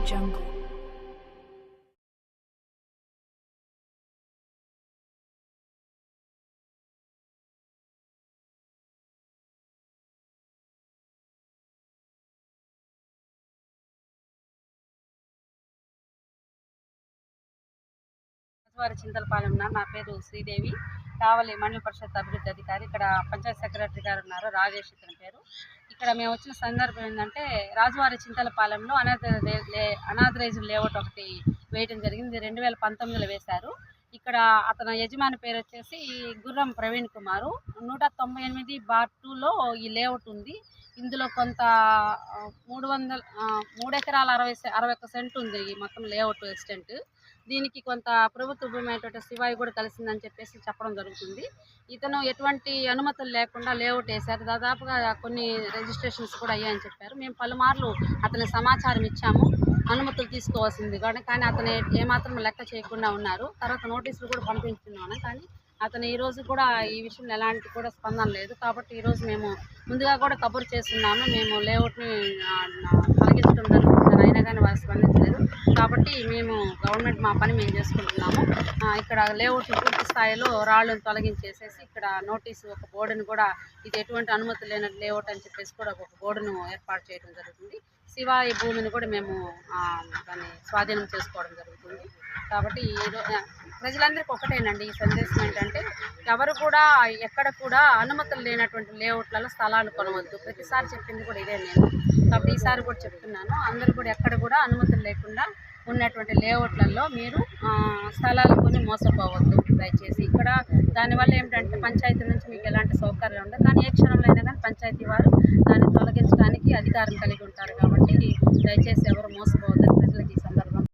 Audio Jungle. వారి నా పేరు శ్రీదేవి. కావలి మండల పరిషత్ అభివృద్ధి అధికారి. ఇక్కడ పంచాయత్ సెక్రటరీ గారు ఉన్నారు. రాజేష్ ఇతని పేరు. ఇక్కడ మేము వచ్చిన సందర్భం ఏంటంటే రాజువారి చింతలపాలెంలో అనాథ అనాథరైజ్డ్ లేఅవుట్ ఒకటి వేయటం జరిగింది. రెండు వేల పంతొమ్మిదిలో వేశారు. ఇక్కడ అతని యజమాని పేరు వచ్చేసి గుర్రం ప్రవీణ్ కుమారు. నూట తొంభై ఎనిమిది బార్ టూలో ఈ లేఅవుట్ ఉంది. ఇందులో కొంత మూడు వందల మూడు ఎకరాల అరవై అరవై ఒక్క సెంట్ ఉంది ఈ మొత్తం లేఅవుట్ ఎక్స్టెంట్ దీనికి కొంత ప్రభుత్వ భూమి అయినటువంటి శివాయి కూడా కలిసిందని చెప్పేసి చెప్పడం జరుగుతుంది. ఇతను ఎటువంటి అనుమతులు లేకుండా లేఅవుట్ వేశారు. దాదాపుగా కొన్ని రిజిస్ట్రేషన్స్ కూడా అయ్యాయని చెప్పారు. మేము పలుమార్లు అతని సమాచారం ఇచ్చాము. అనుమతులు తీసుకోవాల్సింది. కానీ కానీ అతను ఏ- ఏమాత్రం లెక్క చేయకుండా ఉన్నారు. తర్వాత నోటీసులు కూడా పంపించున్నాను. కానీ అతను ఈరోజు కూడా ఈ విషయంలో ఎలాంటి కూడా స్పందన లేదు. కాబట్టి ఈరోజు మేము ముందుగా కూడా కబురు చేస్తున్నాము. మేము లేఅవుట్ని తొలగించడం జరుగుతుంది అయినా కానీ వారు స్పందించలేదు. కాబట్టి మేము గవర్నమెంట్ మా పని మేము చేసుకుంటున్నాము. ఇక్కడ లేఅవుట్ పూర్తి స్థాయిలో రాళ్ళను తొలగించేసేసి ఇక్కడ నోటీసు ఒక బోర్డును కూడా ఇది ఎటువంటి అనుమతి లేని లేఅవుట్ అని చెప్పేసి కూడా ఒక బోర్డును ఏర్పాటు చేయడం జరుగుతుంది. శివాయి భూమిని కూడా మేము దాన్ని స్వాధీనం చేసుకోవడం జరుగుతుంది. కాబట్టి ఈ ప్రజలందరికీ ఒకటేనండి ఈ సందేశం ఏంటంటే ఎవరు కూడా ఎక్కడ కూడా అనుమతులు లేనటువంటి లేఅవుట్లలో స్థలాలు కొనవద్దు. ప్రతిసారి చెప్పింది కూడా ఇదే నేను. కాబట్టి ఈసారి కూడా చెప్తున్నాను అందరూ కూడా ఎక్కడ కూడా అనుమతులు లేకుండా ఉన్నటువంటి లేఅవుట్లలో మీరు స్థలాలు కొని మోసపోవద్దు. దయచేసి ఇక్కడ దానివల్ల ఏమిటంటే పంచాయతీ నుంచి మీకు ఎలాంటి ఉండే. ఉండదు కానీ ఏ క్షణంలో అయినా కానీ పంచాయతీ వారు దాన్ని తొలగించడానికి అధికారం కలిగి ఉంటారు కాబట్టి దయచేసి ఎవరు మోసపోవద్దని ప్రజలకు ఈ సందర్భంగా